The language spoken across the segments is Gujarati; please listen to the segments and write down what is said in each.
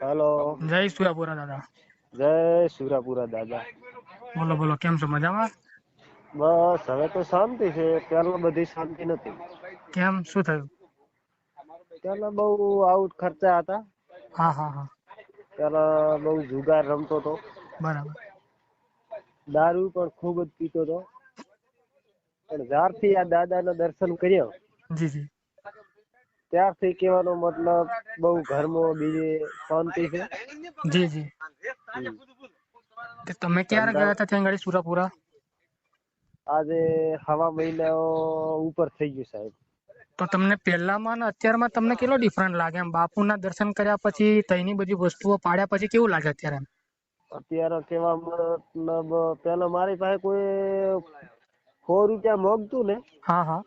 હેલો. જય સુરાપુરા દાદા. જય સુરાપુરા દાદા. બોલો બોલો કેમ છો? મજામાં? બસ હવે તો શાંતિ છે. પહેલા બધી શાંતિ નથી. કેમ? શું થયું? પહેલા બહુ આઉટ ખર્ચા હતા. હા હા હા. પહેલા બહુ જુગાર રમતો હતો. બરાબર. દારૂ પણ ખૂબ જ પીતો હતો. પણ જ્યારથી આ દાદાના દર્શન કર્યા જી જી. ત્યારથી કહેવાનો મતલબ બહુ ઘરમાં બીજી શાંતિ છે. જી જી. તમે ક્યારે ગયા હતા ત્યાં ગાડી સુરાપુરા? આજે હવા મહિના ઉપર થઈ ગયું સાહેબ. તો તમને પહેલામાં ને અત્યારમાં તમને કેટલો ડિફરન્ટ લાગે? એમ બાપુના દર્શન કર્યા પછી તઈની બધી વસ્તુઓ પાડ્યા પછી કેવું લાગે અત્યારે અત્યારે કેવા મતલબ પેલા મારી પાસે કોઈ સો રૂપિયા મોગતું ને હા હા.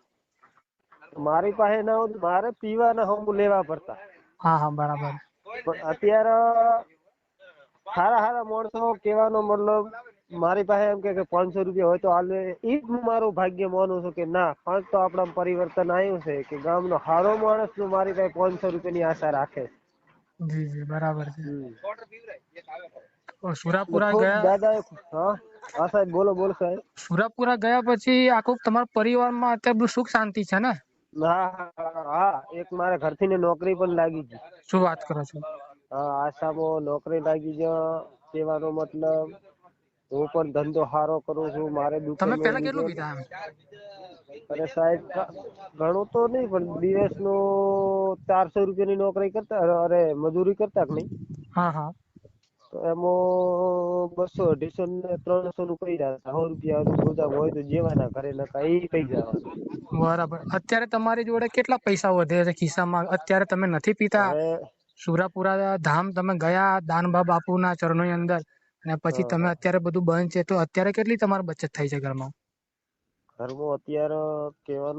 મારી પાસે ના હોત મારે પીવાના હમ લેવા પડતા. હા હા બરાબર. પણ અત્યારે સારા સારા માણસો કેવાનો મતલબ મારી પાસે એમ કે પાંચસો રૂપિયા હોય તો હાલે. એ જ હું મારું ભાગ્ય માનું છું કે ના પાંચ તો આપણા પરિવર્તન આવ્યું છે કે ગામનો સારો માણસનું મારી પાસે પાંચસો રૂપિયાની આશા રાખે. જી જી બરાબર છે. સુરાપુરા ગયા દાદા હા હા સાહેબ બોલો બોલો સાહેબ. સુરાપુરા ગયા પછી આખું તમારા પરિવારમાં અત્યારે બધું સુખ શાંતિ છે ને? હા હા, એક મારે ઘરથી ને નોકરી પણ લાગી છે શું વાત કરો છો? હા આસામમાં નોકરી લાગી છે કહેવાનો મતલબ હું પણ ધંધો સારો કરું છું મારે તમે દુકાન પહેલા કેટલું પીધા અરે સાહેબ ઘણું તો નહીં પણ દિવસનું ચારસો રૂપિયાની નોકરી કરતા અરે મજૂરી કરતા કે નહીં? હા હા. તો એમાં બસો અઢીસો ને ત્રણસો નું પૈ રહ્યા સો રૂપિયા ગોદામ હોય તો જેવાના ઘરે નકા એ કઈ જવાના બરાબર. અત્યારે તમારી જોડે કેટલા પૈસા વધે છે ખિસ્સામાં? અત્યારે તમે નથી પીતા? સુરાપુરા ધામ તમે ગયા દાનબા બાપુના ચરણોની અંદર અને પછી તમે અત્યારે બધું બંધ છે તો અત્યારે કેટલી તમારી બચત થઈ છે ઘરમાં? ઘરમાં અત્યારે કહેવાનું